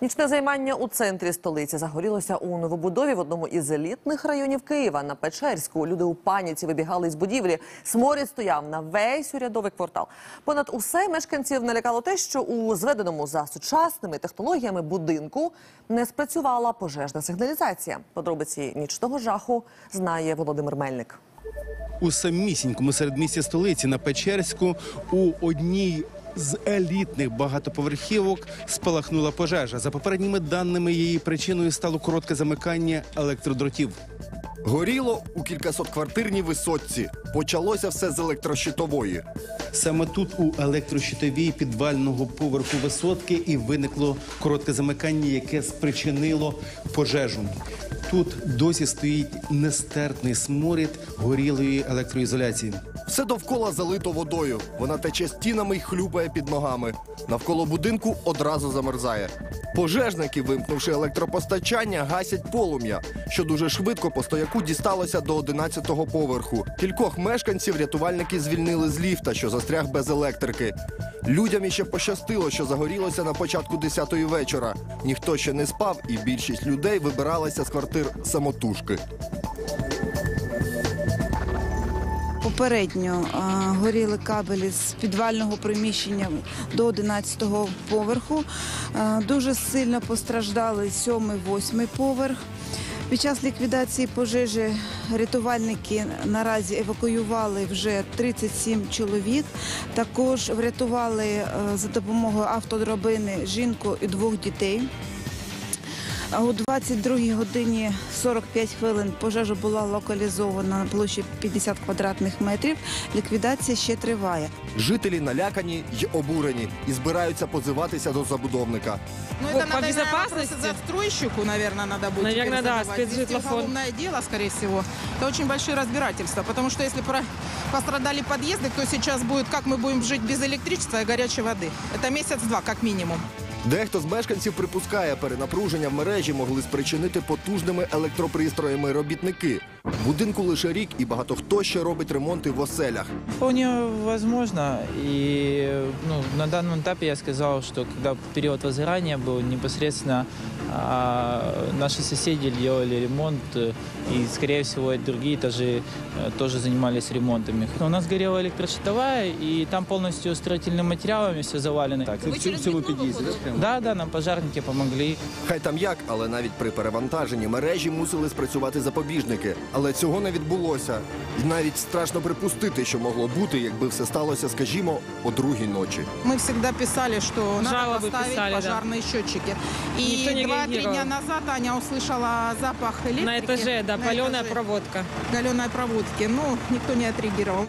Нічне займання у центрі столиці загорілося у новобудові в одному із елітних районів Києва на Печерську. Люди у паніці вибігали із будівлі. Сморід стояв на весь урядовий квартал. Понад усе мешканців налякало те, що у зведеному за сучасними технологіями будинку не спрацювала пожежна сигналізація. Подробиці нічного жаху знає Володимир Мельник. У самісінькому середмісті столиці на Печерську у одній з елітних багатоповерхівок спалахнула пожежа. За попередніми даними, її причиною стало коротке замикання електродротів. Горіло у кількасотквартирній висотці. Почалося все з електрощитової. Саме тут, у електрощитовій підвального поверху висотки, і виникло коротке замикання, яке спричинило пожежу. Тут досі стоїть нестерпний сморід горілої електроізоляції. Все довкола залито водою. Вона тече стінами й хлюпає під ногами. Навколо будинку одразу замерзає. Пожежники, вимкнувши електропостачання, гасять полум'я, що дуже швидко по стояку дісталося до 11-го поверху. Кількох мешканців рятувальники звільнили з ліфта, що застряг без електрики. Людям іще пощастило, що загорілося на початку 10-ї вечора. Ніхто ще не спав, і більшість людей вибиралася з квартир самотужки. Попередньо горіли кабелі з підвального приміщення до 11-го поверху. Дуже сильно постраждали 7-8 поверх. Під час ліквідації пожежі рятувальники наразі евакуювали вже 37 чоловік. Також врятували за допомогою автодрабини жінку і двох дітей. А о 22 годині 45 хвилин пожежа була локалізована на площі 50 квадратних метрів. Ліквідація ще триває. Жителі налякані й обурені і збираються позиватися до забудовника. Ну, Вот это по надо, наверное, безопасности? вопросы застройщику, наверное, надо будет Наверное, теперь да, задавать. Здесь спецжитлофон. уголовное дело, скорее всего. Это очень большие разбирательства, потому что если про- пострадали подъезды, то сейчас будет, как мы будем жить без электричества и горячей воды. Это месяц-два, как минимум. Дехто з мешканців припускає, перенапруження в мережі могли спричинити потужними електропристроями робітники. Будинку лише рік, і багато хто ще робить ремонти в оселях. Вполне возможно. Ну, на данном этапе я сказал, что когда период возгорания был, непосредственно а, наши соседи делали ремонт, э, и, скорее всего, и другие этажи э, тоже занимались ремонтами. У нас горела электрощитовая, и там полностью строительными материалами все завалено. Так, Це в цьому під'їзді, да, прямо? да, да, нам пожарники помогли. Хай там як, але навіть при перевантаженні мережі мусили спрацювати запобіжники. Але цього не відбулося. І навіть страшно припустити, що могло бути, якби все сталося, скажімо, о другій ночі. Мы всегда писали, что надо Жалобы поставить писали, да. пожарные счетчики. Никто И не два-три реагировал. дня назад Аня услышала запах электрики. На этаже, да, на паленая этаже, проводка. галеной проводки. Ну, никто не отреагировал.